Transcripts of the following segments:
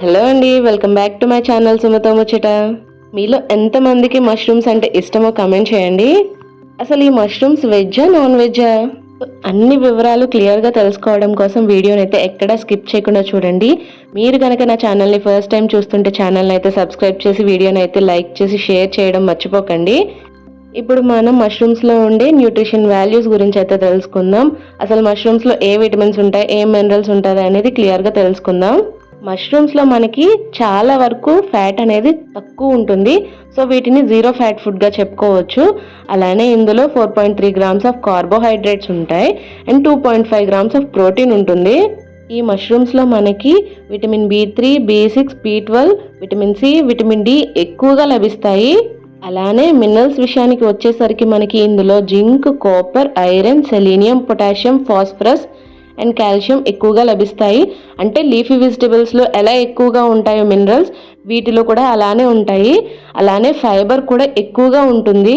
Hello అండి welcome back to my channel సుమతో ముచ్చట మీలో ఎంతమందికి మష్రూమ్స్ అంటే ఇష్టమో కమెంట్ చేయండి. అసలు ఈ మష్రూమ్స్ వెజ్జా నాన్ వెజ్జా అన్ని వివరాలు క్లియర్గా తెలుసుకోవడం కోసం వీడియోని అయితే ఎక్కడా స్కిప్ చేయకుండా చూడండి. మీరు కనుక నా ఛానల్ని ఫస్ట్ టైం చూస్తుంటే ఛానల్ని అయితే సబ్స్క్రైబ్ చేసి వీడియోని అయితే లైక్ చేసి షేర్ చేయడం మర్చిపోకండి. ఇప్పుడు మనం మష్రూమ్స్లో ఉండే న్యూట్రిషన్ వాల్యూస్ గురించి అయితే తెలుసుకుందాం. అసలు మష్రూమ్స్లో ఏ విటమిన్స్ ఉంటాయి ఏ మినరల్స్ ఉంటాయి అనేది క్లియర్గా తెలుసుకుందాం. మష్రూమ్స్లో మనకి చాలా వరకు ఫ్యాట్ అనేది తక్కువ ఉంటుంది. సో వీటిని జీరో ఫ్యాట్ ఫుడ్గా చెప్పుకోవచ్చు. అలానే ఇందులో four point three grams of carbohydrates ఉంటాయి. And two point five grams of protein ఉంటుంది. ఈ మష్రూమ్స్లో మనకి vitamin B three B six B twelve vitamin C vitamin D ఎక్కువగా లభిస్తాయి. అలానే మినరల్స్ విషయానికి వచ్చేసరికి మనకి ఇందులో zinc copper iron selenium potassium phosphorus and calcium ఎక్కువగా లభిస్తాయి. అంటే లీఫీ వెజిటబుల్స్లో ఎలా ఎక్కువగా ఉంటాయో మినరల్స్ వీటిలో కూడా అలానే ఉంటాయి. అలానే ఫైబర్ కూడా ఎక్కువగా ఉంటుంది.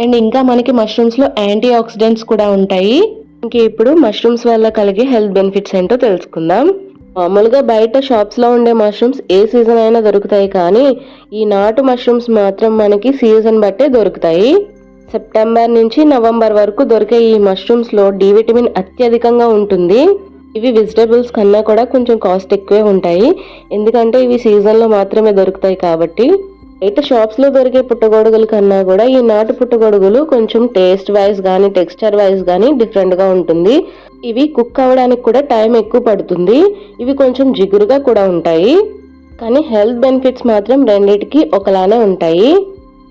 అండ్ ఇంకా మనకి మష్రూమ్స్లో యాంటీ ఆక్సిడెంట్స్ కూడా ఉంటాయి. ఇంకా ఇప్పుడు మష్రూమ్స్ వల్ల కలిగే హెల్త్ బెనిఫిట్స్ ఏంటో తెలుసుకుందాం. మామూలుగా బయట షాప్స్లో ఉండే మష్రూమ్స్ ఏ సీజన్ అయినా దొరుకుతాయి కానీ ఈ నాటు మష్రూమ్స్ మాత్రం మనకి సీజన్ బట్టే దొరుకుతాయి. సెప్టెంబర్ నుంచి నవంబర్ వరకు దొరికే ఈ మష్రూమ్స్లో డి విటమిన్ అత్యధికంగా ఉంటుంది. ఇవి వెజిటబుల్స్ కన్నా కూడా కొంచెం కాస్ట్ ఎక్కువే ఉంటాయి. ఎందుకంటే ఇవి సీజన్లో మాత్రమే దొరుకుతాయి కాబట్టి. అయితే షాప్స్లో దొరికే పుట్టగొడుగుల కన్నా కూడా ఈ నాటు పుట్టగొడుగులు కొంచెం టేస్ట్ వైజ్ కానీ టెక్స్చర్ వైజ్ కానీ డిఫరెంట్గా ఉంటుంది. ఇవి కుక్ అవ్వడానికి కూడా టైం ఎక్కువ పడుతుంది. ఇవి కొంచెం జిగురుగా కూడా ఉంటాయి. కానీ హెల్త్ బెనిఫిట్స్ మాత్రం రెండింటికి ఒకలానే ఉంటాయి.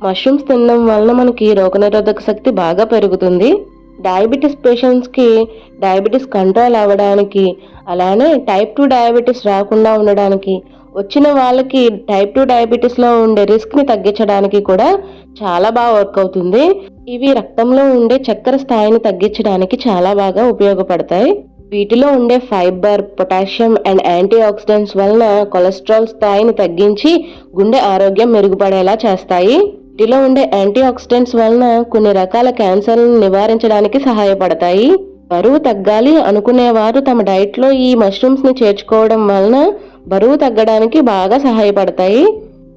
మష్రూమ్స్ తినడం వలన మనకి రోగనిరోధక శక్తి బాగా పెరుగుతుంది. డయాబెటీస్ పేషెంట్స్కి డయాబెటీస్ కంట్రోల్ అవ్వడానికి అలానే టైప్ టూ డయాబెటీస్ రాకుండా ఉండడానికి వచ్చిన వాళ్ళకి టైప్ టూ డయాబెటీస్లో ఉండే రిస్క్ని తగ్గించడానికి కూడా చాలా బాగా వర్క్ అవుతుంది. ఇవి రక్తంలో ఉండే చక్కెర స్థాయిని తగ్గించడానికి చాలా బాగా ఉపయోగపడతాయి. వీటిలో ఉండే fibre potassium and antioxidants వలన కొలెస్ట్రాల్ స్థాయిని తగ్గించి గుండె ఆరోగ్యం మెరుగుపడేలా చేస్తాయి. వీటిలో ఉండే యాంటీ ఆక్సిడెంట్స్ వలన కొన్ని రకాల క్యాన్సర్లను నివారించడానికి సహాయపడతాయి. బరువు తగ్గాలి అనుకునేవారు తమ డైట్లో ఈ మష్రూమ్స్ని చేర్చుకోవడం వలన బరువు తగ్గడానికి బాగా సహాయపడతాయి.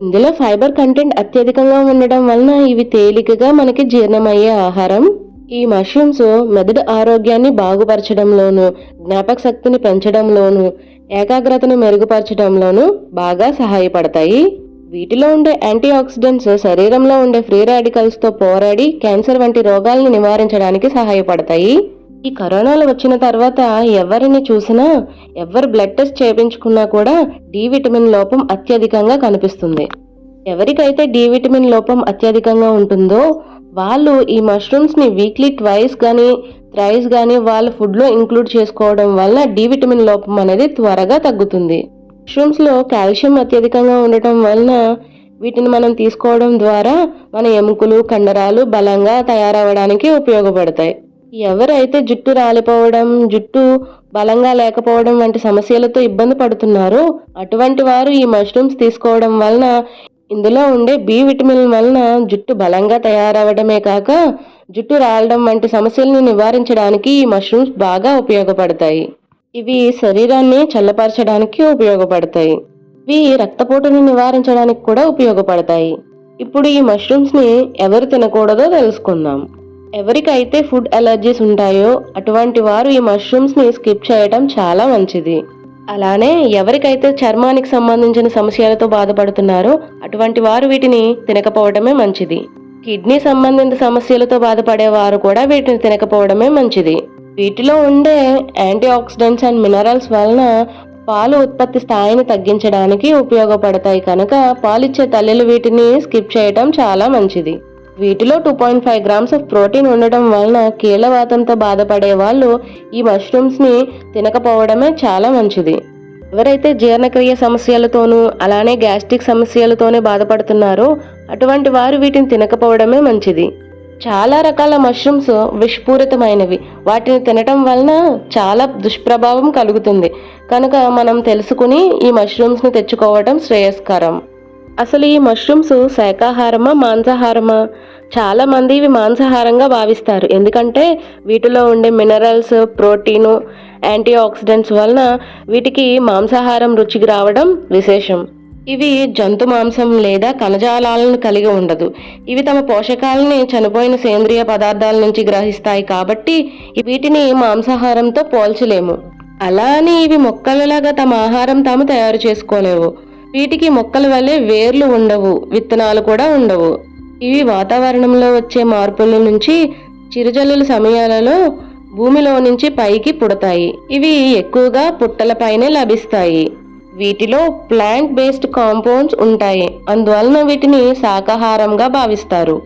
ఇందులో ఫైబర్ కంటెంట్ అత్యధికంగా ఉండడం వలన ఇవి తేలికగా మనకి జీర్ణమయ్యే ఆహారం. ఈ మష్రూమ్స్ మెదడు ఆరోగ్యాన్ని బాగుపరచడంలోను జ్ఞాపక శక్తిని పెంచడంలోను ఏకాగ్రతను మెరుగుపరచడంలోను బాగా సహాయపడతాయి. వీటిలో ఉండే యాంటీ ఆక్సిడెంట్స్ శరీరంలో ఉండే ఫ్రీ రాడికల్స్తో పోరాడి క్యాన్సర్ వంటి రోగాలను నివారించడానికి సహాయపడతాయి. ఈ కరోనాలు వచ్చిన తర్వాత ఎవరిని చూసినా ఎవరు బ్లడ్ టెస్ట్ చేయించుకున్నా కూడా డి విటమిన్ లోపం అత్యధికంగా కనిపిస్తుంది. ఎవరికైతే డి విటమిన్ లోపం అత్యధికంగా ఉంటుందో వాళ్ళు ఈ మష్రూమ్స్ని వీక్లీ ట్వైస్ కానీ థ్రైస్ కానీ వాళ్ళ ఫుడ్లో ఇంక్లూడ్ చేసుకోవడం వల్ల డి విటమిన్ లోపం అనేది త్వరగా తగ్గుతుంది. మష్రూమ్స్లో కాల్షియం అత్యధికంగా ఉండటం వలన వీటిని మనం తీసుకోవడం ద్వారా మన ఎముకలు కండరాలు బలంగా తయారవడానికి ఉపయోగపడతాయి. ఎవరైతే జుట్టు రాలిపోవడం జుట్టు బలంగా లేకపోవడం వంటి సమస్యలతో ఇబ్బంది పడుతున్నారో అటువంటి వారు ఈ మష్రూమ్స్ తీసుకోవడం వలన ఇందులో ఉండే బి విటమిన్ వలన జుట్టు బలంగా తయారవడమే కాక జుట్టు రాలడం వంటి సమస్యలను నివారించడానికి ఈ మష్రూమ్స్ బాగా ఉపయోగపడతాయి. ఇవి శరీరాన్ని చల్లపరచడానికి ఉపయోగపడతాయి. ఇవి రక్తపోటుని నివారించడానికి కూడా ఉపయోగపడతాయి. ఇప్పుడు ఈ మష్రూమ్స్ని ఎవరు తినకూడదో తెలుసుకుందాం. ఎవరికైతే ఫుడ్ అలర్జీస్ ఉంటాయో అటువంటి వారు ఈ మష్రూమ్స్ని స్కిప్ చేయడం చాలా మంచిది. అలానే ఎవరికైతే చర్మానికి సంబంధించిన సమస్యలతో బాధపడుతున్నారో అటువంటి వారు వీటిని తినకపోవడమే మంచిది. కిడ్నీ సంబంధిత సమస్యలతో బాధపడే వారు కూడా వీటిని తినకపోవడమే మంచిది. వీటిలో ఉండే యాంటీ ఆక్సిడెంట్స్ అండ్ మినరల్స్ వలన పాలు ఉత్పత్తి స్థాయిని తగ్గించడానికి ఉపయోగపడతాయి కనుక పాలిచ్చే తల్లులు వీటిని స్కిప్ చేయడం చాలా మంచిది. వీటిలో two point five grams of protein ఉండటం వలన కీళ్ళవాతంతో బాధపడే వాళ్ళు ఈ మష్రూమ్స్ని తినకపోవడమే చాలా మంచిది. ఎవరైతే జీర్ణక్రియ సమస్యలతోనూ అలానే గ్యాస్ట్రిక్ సమస్యలతోనే బాధపడుతున్నారో అటువంటి వారు వీటిని తినకపోవడమే మంచిది. చాలా రకాల మష్రూమ్స్ విషపూరితమైనవి. వాటిని తినటం వలన చాలా దుష్ప్రభావం కలుగుతుంది. కనుక మనం తెలుసుకుని ఈ మష్రూమ్స్ని తెచ్చుకోవడం శ్రేయస్కరం. అసలు ఈ మష్రూమ్స్ శాకాహారమా మాంసాహారమా? చాలా మంది ఇవి మాంసాహారంగా భావిస్తారు. ఎందుకంటే వీటిలో ఉండే మినరల్స్ ప్రోటీను యాంటీ ఆక్సిడెంట్స్ వలన వీటికి మాంసాహారం రుచికి రావడం విశేషం. ఇవి జంతు మాంసం లేదా కణజాలాలను కలిగి ఉండదు. ఇవి తమ పోషకాలని చనిపోయిన సేంద్రియ పదార్థాల నుంచి గ్రహిస్తాయి కాబట్టి వీటిని మాంసాహారంతో పోల్చలేము. అలా అని ఇవి మొక్కలలాగా తమ ఆహారం తాము తయారు చేసుకోలేవు. వీటికి మొక్కల వల్లే వేర్లు ఉండవు విత్తనాలు కూడా ఉండవు. ఇవి వాతావరణంలో వచ్చే మార్పుల నుంచి చిరుజల్లుల సమయాలలో భూమిలో నుంచి పైకి పుడతాయి. ఇవి ఎక్కువగా పుట్టలపైనే లభిస్తాయి. వీటిలో ప్లాంట్ బేస్డ్ కాంపౌండ్స్ ఉంటాయి. అందువలన వీటిని శాకాహారంగా భావిస్తారు.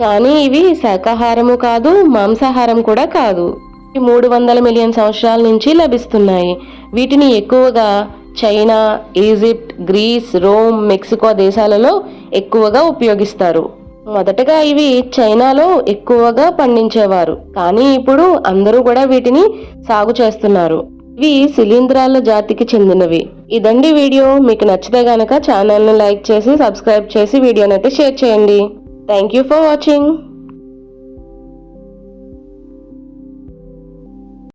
కానీ ఇవి శాకాహారము కాదు మాంసాహారం కూడా కాదు. మూడు వందల మిలియన్ సంవత్సరాల నుంచి లభిస్తున్నాయి. వీటిని ఎక్కువగా China Egypt Greece Rome Mexico దేశాలలో ఎక్కువగా ఉపయోగిస్తారు. మొదటగా ఇవి చైనాలో ఎక్కువగా పండించేవారు. కానీ ఇప్పుడు అందరూ కూడా వీటిని సాగు చేస్తున్నారు. ఇవి శిలీంధ్రాల జాతికి చెందినవి. ఇదండి వీడియో మీకు నచ్చితే గనక ఛానల్ని లైక్ చేసి సబ్స్క్రైబ్ చేసి వీడియోనైతే షేర్ చేయండి. Thank you for watching.